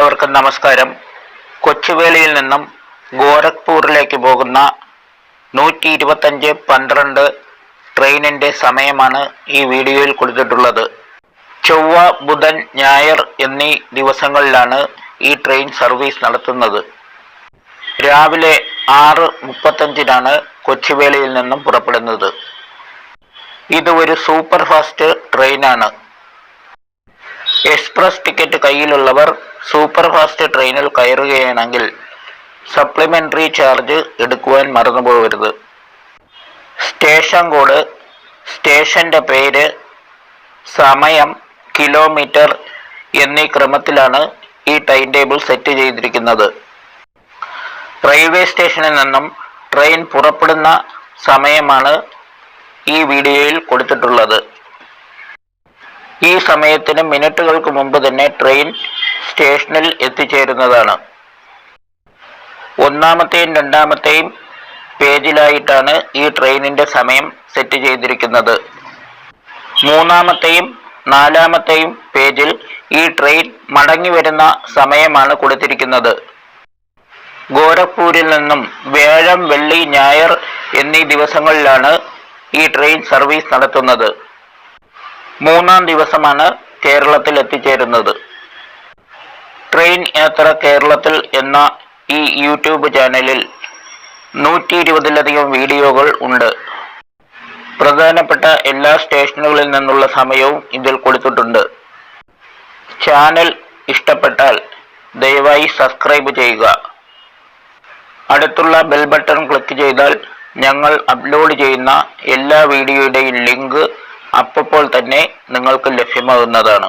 എല്ലാവർക്കും നമസ്കാരം. കൊച്ചുവേളിയിൽ നിന്നും ഗോരഖ്പൂരിലേക്ക് പോകുന്ന നൂറ്റി ഇരുപത്തഞ്ച് പന്ത്രണ്ട് ട്രെയിനിന്റെ സമയമാണ് ഈ വീഡിയോയിൽ കൊടുത്തിട്ടുള്ളത്. ചൊവ്വ ബുധൻ ഞായർ എന്നീ ദിവസങ്ങളിലാണ് ഈ ട്രെയിൻ സർവീസ് നടത്തുന്നത്. രാവിലെ ആറ് മുപ്പത്തഞ്ചിനാണ് കൊച്ചുവേളിയിൽ നിന്നും പുറപ്പെടുന്നത്. ഇത് ഒരു സൂപ്പർ ഫാസ്റ്റ് ട്രെയിനാണ്. എക്സ്പ്രസ് ടിക്കറ്റ് കയ്യിലുള്ളവർ സൂപ്പർ ഫാസ്റ്റ് ട്രെയിനിൽ കയറുകയാണെങ്കിൽ സപ്ലിമെന്ററി ചാർജ് എടുക്കുവാൻ മറന്നുപോകരുത്. സ്റ്റേഷൻ കോഡ് സ്റ്റേഷന്റെ പേര് സമയം കിലോമീറ്റർ എന്നീ ക്രമത്തിലാണ് ഈ ടൈം ടേബിൾ സെറ്റ് ചെയ്തിരിക്കുന്നത്. റെയിൽവേ സ്റ്റേഷനിൽ നിന്നും ട്രെയിൻ പുറപ്പെടുന്ന സമയമാണ് ഈ വീഡിയോയിൽ കൊടുത്തിട്ടുള്ളത്. ഈ സമയത്തിന് മിനിറ്റുകൾക്ക് മുമ്പ് തന്നെ ട്രെയിൻ സ്റ്റേഷനിൽ എത്തിച്ചേരുന്നതാണ്. ഒന്നാമത്തെയും രണ്ടാമത്തെയും പേജിലായിട്ടാണ് ഈ ട്രെയിനിന്റെ സമയം സെറ്റ് ചെയ്തിരിക്കുന്നത്. മൂന്നാമത്തെയും നാലാമത്തെയും പേജിൽ ഈ ട്രെയിൻ മടങ്ങി വരുന്ന സമയമാണ് കൊടുത്തിരിക്കുന്നത്. ഗോരഖ്പൂരിൽ നിന്നും വ്യാഴം വെള്ളി ഞായർ എന്നീ ദിവസങ്ങളിലാണ് ഈ ട്രെയിൻ സർവീസ് നടത്തുന്നത്. മൂന്നാം ദിവസമാണ് കേരളത്തിൽ എത്തിച്ചേരുന്നത്. ട്രെയിൻ യാത്ര കേരളത്തിൽ എന്ന ഈ യൂട്യൂബ് ചാനലിൽ നൂറ്റി ഇരുപതിലധികം വീഡിയോകൾ ഉണ്ട്. പ്രധാനപ്പെട്ട എല്ലാ സ്റ്റേഷനുകളിൽ നിന്നുള്ള സമയവും ഇതിൽ കൊടുത്തിട്ടുണ്ട്. ചാനൽ ഇഷ്ടപ്പെട്ടാൽ ദയവായി സബ്സ്ക്രൈബ് ചെയ്യുക. അടുത്തുള്ള ബെൽ ബട്ടൺ ക്ലിക്ക് ചെയ്താൽ ഞങ്ങൾ അപ്ലോഡ് ചെയ്യുന്ന എല്ലാ വീഡിയോയുടെയും ലിങ്ക് അപ്പോൾ തന്നെ നിങ്ങൾക്ക് ലഭ്യമാകുന്നതാണ്.